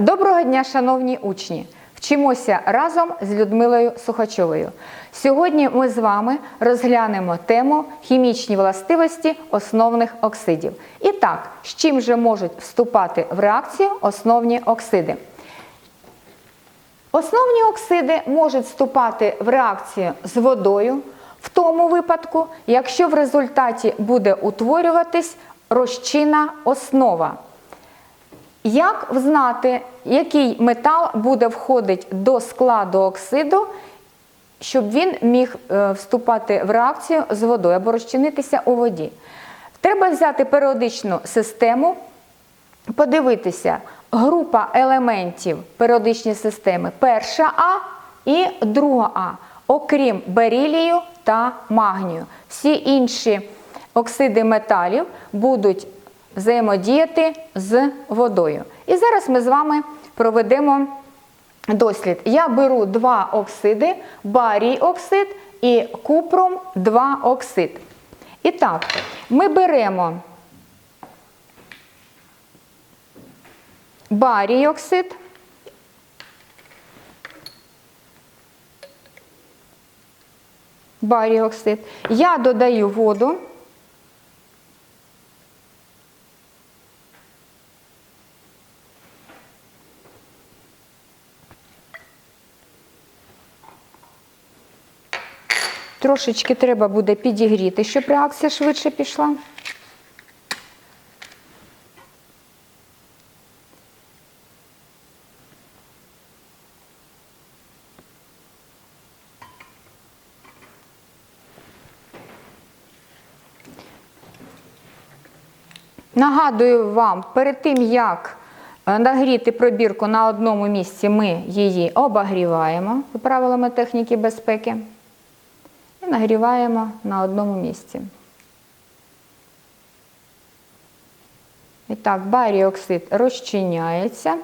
Доброго дня, шановні учні! Вчимося разом з Людмилою Сухачовою. Сьогодні ми з вами розглянемо тему хімічні властивості основних оксидів. І так, з чим же можуть вступати в реакцію основні оксиди? Основні оксиди можуть вступати в реакцію з водою тому випадку, якщо в результаті буде утворюватись розчинна основа. Як взнати, який метал буде входити до складу оксиду, щоб він міг е, вступати в реакцію з водою або розчинитися у воді? Треба взяти періодичну систему, подивитися група елементів періодичної системи перша А і друга А, окрім берілію та магнію. Всі інші оксиди металів будуть взаємодіяти з водою. І зараз ми з вами проведемо дослід. Я беру два оксиди, барій оксид і купром 2 оксид. І так, ми беремо барій оксид. Барій оксид. Я додаю воду. Трошечки треба буде підігріти, щоб реакція швидше пішла. Нагадую вам, перед тим, як е, нагріти пробірку на одному місці, ми її обогріваємо правилами техніки безпеки і нагріваємо на одному місці. І так, баріоксид розчиняється.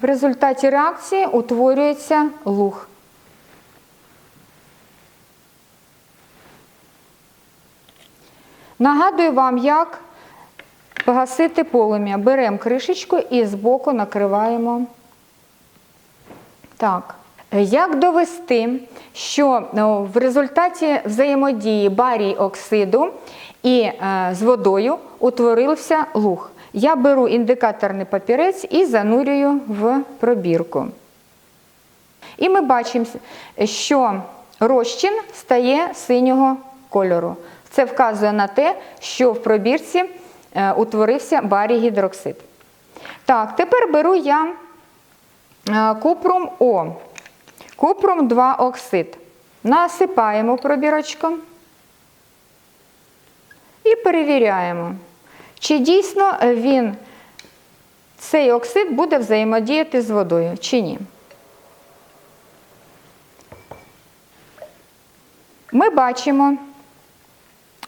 В результаті реакції утворюється луг. Нагадую вам, як погасити полум'я. Беремо кришечку і збоку накриваємо. Так. Як довести, що ну, в результаті взаємодії барій оксиду і е, з водою утворився луг? Я беру індикаторний папірець і занурюю в пробірку. І ми бачимо, що розчин стає синього кольору. Це вказує на те, що в пробірці е, утворився барій гідроксид. Так, тепер беру я е, купрум О. Купрум 2 оксид. Насипаємо пробірочком і перевіряємо, чи дійсно він, цей оксид буде взаємодіяти з водою, чи ні. Ми бачимо,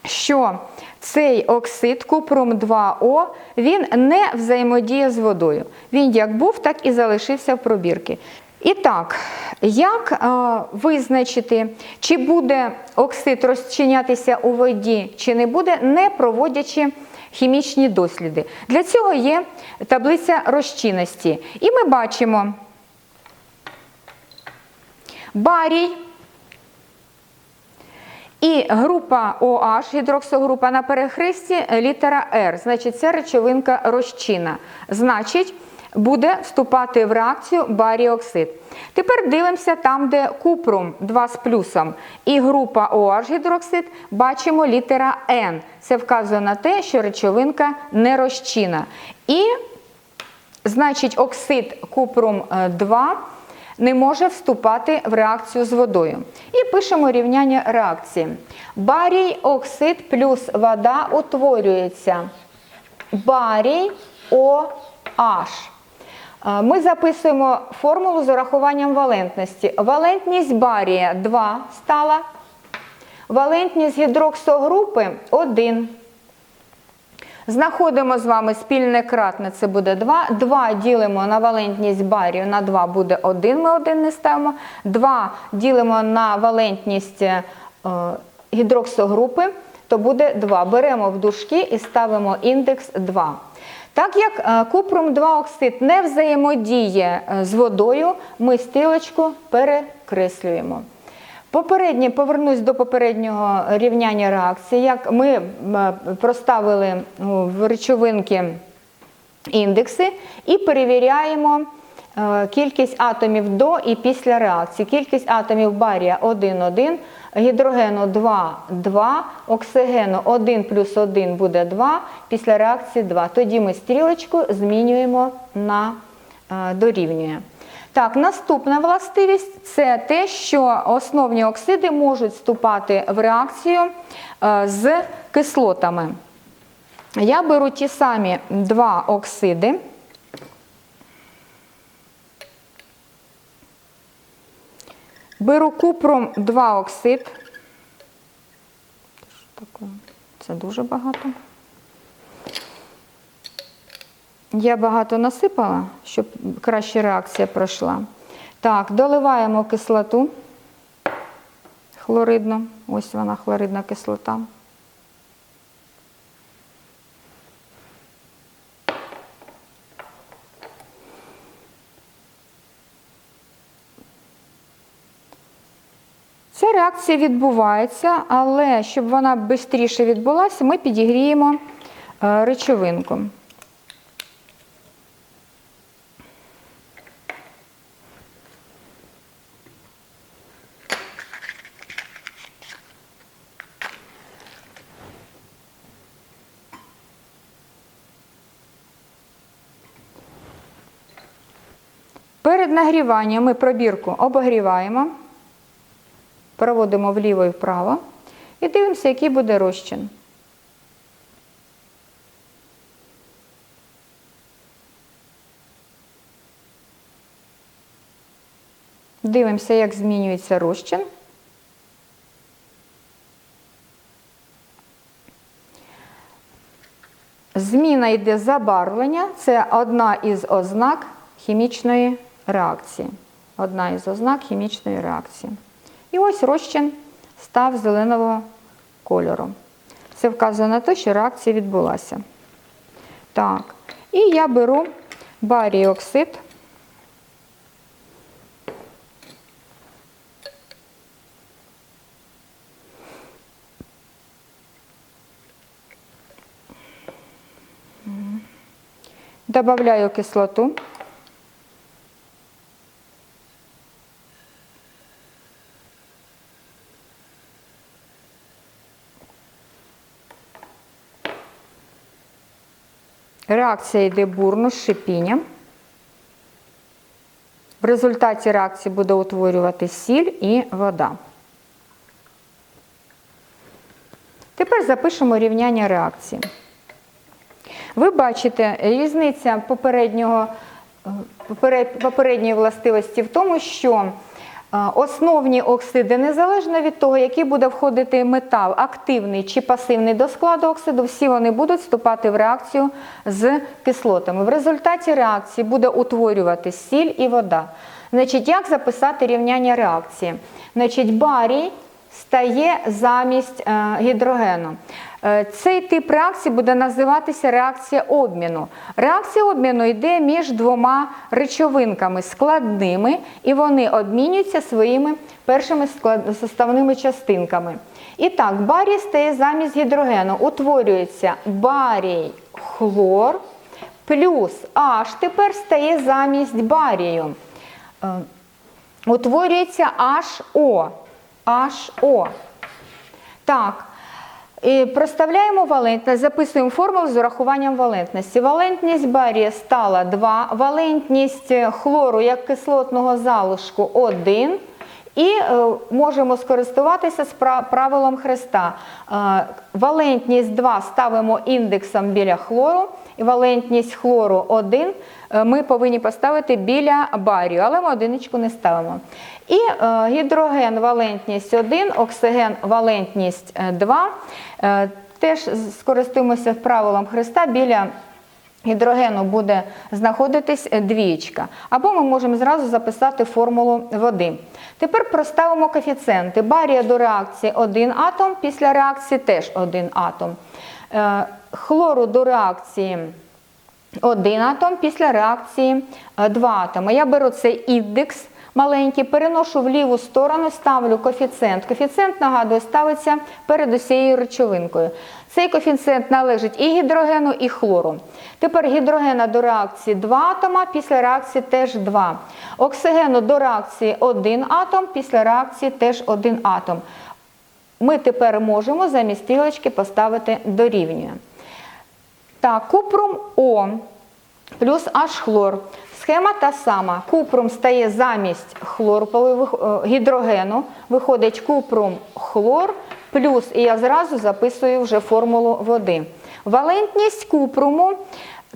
що цей оксид купрум 2О, він не взаємодіє з водою. Він як був, так і залишився в пробірці. І так, як е, визначити, чи буде оксид розчинятися у воді, чи не буде, не проводячи хімічні досліди. Для цього є таблиця розчинності. І ми бачимо барій і група OH, гідроксогрупа на перехресті літера R. Значить, це речовинка розчина. Значить, буде вступати в реакцію баріоксид. Тепер дивимося там, де купрум 2 з плюсом і група OH гідроксид, бачимо літера N. Це вказує на те, що речовинка не розчина. І, значить, оксид купрум 2 не може вступати в реакцію з водою. І пишемо рівняння реакції. Барій оксид плюс вода утворюється. Барій OH. Ми записуємо формулу з урахуванням валентності. Валентність барія 2 стала. Валентність гідроксогрупи 1. Знаходимо з вами спільне кратне, це буде 2. 2 ділимо на валентність барію, на 2 буде 1, ми 1 не ставимо. 2 ділимо на валентність е, гідроксогрупи, то буде 2. Беремо в дужки і ставимо індекс 2. Так як е, купрум 2 оксид не взаємодіє е, з водою, ми стрілочку перекреслюємо. Попереднє, повернусь до попереднього рівняння реакції. Як ми проставили ну, в речовинки індекси і перевіряємо е, кількість атомів до і після реакції. Кількість атомів барія 1, 1, гідрогену 2, 2, оксигену 1 плюс 1 буде 2, після реакції 2. Тоді ми стрілочку змінюємо на е, дорівнює. Так, наступна властивість це те, що основні оксиди можуть вступати в реакцію е, з кислотами. Я беру ті самі два оксиди. Беру купром 2 оксид. Це дуже багато. Я багато насипала, щоб краще реакція пройшла. Так, доливаємо кислоту хлоридну. Ось вона хлоридна кислота. Реакція відбувається, але щоб вона швидше відбулася, ми підігріємо е, речовинку. Перед нагріванням ми пробірку обогріваємо, проводимо вліво і вправо і дивимося, який буде розчин. Дивимося, як змінюється розчин. Зміна йде забарвлення, це одна із ознак хімічної реакції. Одна із ознак хімічної реакції. І ось розчин став зеленого кольору. Це вказує на те, що реакція відбулася. Так, і я беру барій оксид. Добавляю кислоту. Реакція йде бурно з шипінням. В результаті реакції буде утворювати сіль і вода. Тепер запишемо рівняння реакції. Ви бачите, різниця попереднього, е, попередньої властивості в тому, що основні оксиди, незалежно від того, який буде входити метал, активний чи пасивний до складу оксиду, всі вони будуть вступати в реакцію з кислотами. В результаті реакції буде утворювати сіль і вода. Значить, як записати рівняння реакції? Значить, барій стає замість е, гідрогену. Е, Цей тип реакції буде називатися реакція обміну. Реакція обміну йде між двома речовинками складними, і вони обмінюються своїми першими составними частинками. І так, барій стає замість гідрогену. Утворюється барій хлор плюс H тепер стає замість барію. Е, Утворюється HO. HO. Так. І проставляємо валентність, записуємо формулу з урахуванням валентності. Валентність барія стала 2, валентність хлору як кислотного залишку 1. І е, можемо скористуватися з правилом хреста. Е, валентність 2 ставимо індексом біля хлору, і валентність хлору 1 е, ми повинні поставити біля барію, але ми одиничку не ставимо. І е, гідроген валентність 1, оксиген валентність 2. Е, теж скористуємося правилом Христа біля гідрогену буде знаходитись двічка. Або ми можемо зразу записати формулу води. Тепер проставимо коефіцієнти. Барія до реакції 1 атом, після реакції теж 1 атом. Е, Хлору до реакції 1 атом, після реакції 2 атоми. Я беру цей індекс маленький, переношу в ліву сторону, ставлю коефіцієнт. Коефіцієнт, нагадую, ставиться перед усією речовинкою. Цей коефіцієнт належить і гідрогену, і хлору. Тепер гідрогена до реакції 2 атома, після реакції теж 2. Оксигену до реакції 1 атом, після реакції теж 1 атом. Ми тепер можемо замість стрілочки поставити дорівнює. Так, купрум О плюс H-хлор. Схема та сама. Купрум стає замість хлору, коли вих- е, гідрогену. Виходить купрум хлор плюс, і я зразу записую вже формулу води. Валентність купруму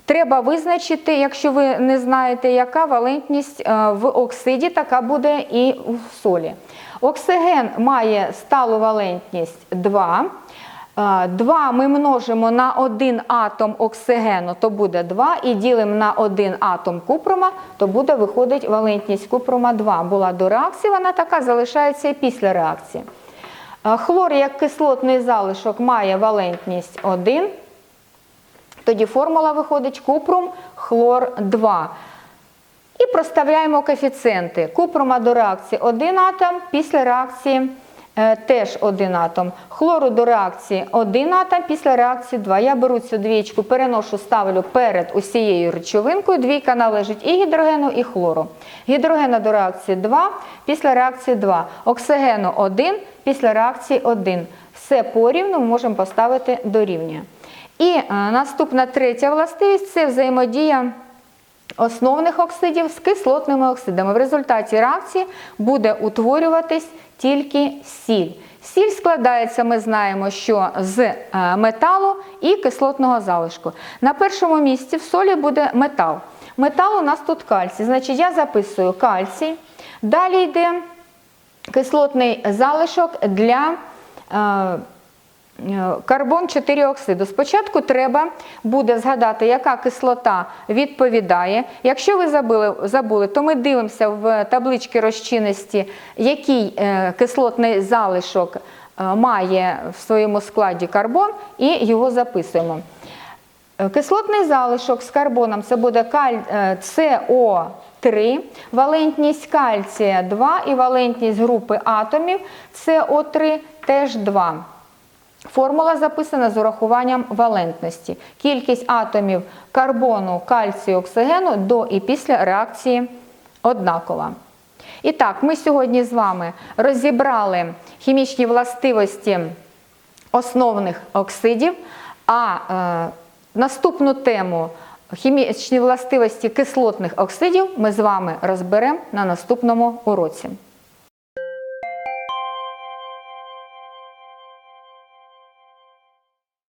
треба визначити, якщо ви не знаєте, яка валентність е, в оксиді, така буде і в солі. Оксиген має сталу валентність 2. 2 ми множимо на 1 атом оксигену, то буде 2, і ділимо на 1 атом купрума, то буде виходить валентність купрума 2. Була до реакції, вона така залишається і після реакції. Е, Хлор як кислотний залишок має валентність 1. Тоді формула виходить купрум хлор 2. І проставляємо коефіцієнти. Купрума до реакції 1 атом, після реакції е, теж 1 атом. Хлору до реакції 1 атом, після реакції 2. Я беру цю двічку, переношу, ставлю перед усією речовинкою. Двійка належить і гідрогену, і хлору. Гідрогена до реакції 2, після реакції 2. Оксигену 1, після реакції 1. Все порівну ми можемо поставити дорівнює. І е, наступна третя властивість це взаємодія основних оксидів з кислотними оксидами. В результаті реакції буде утворюватись тільки сіль. Сіль складається, ми знаємо, що з е, металу і кислотного залишку. На першому місці в солі буде метал. Метал у нас тут кальцій. Значить, я записую кальцій. Далі йде кислотний залишок для е, карбон 4 оксиду. Спочатку треба буде згадати, яка кислота відповідає. Якщо ви забули, забули то ми дивимося в табличці розчинності, який е, кислотний залишок е, має в своєму складі карбон, і його записуємо. Е, Кислотний залишок з карбоном це буде е, СО3, валентність кальція 2 і валентність групи атомів СО3 теж 2. Формула записана з урахуванням валентності. Кількість атомів карбону, кальцію, оксигену до і після реакції однакова. І так, ми сьогодні з вами розібрали хімічні властивості основних оксидів, а е, наступну тему хімічні властивості кислотних оксидів ми з вами розберемо на наступному уроці.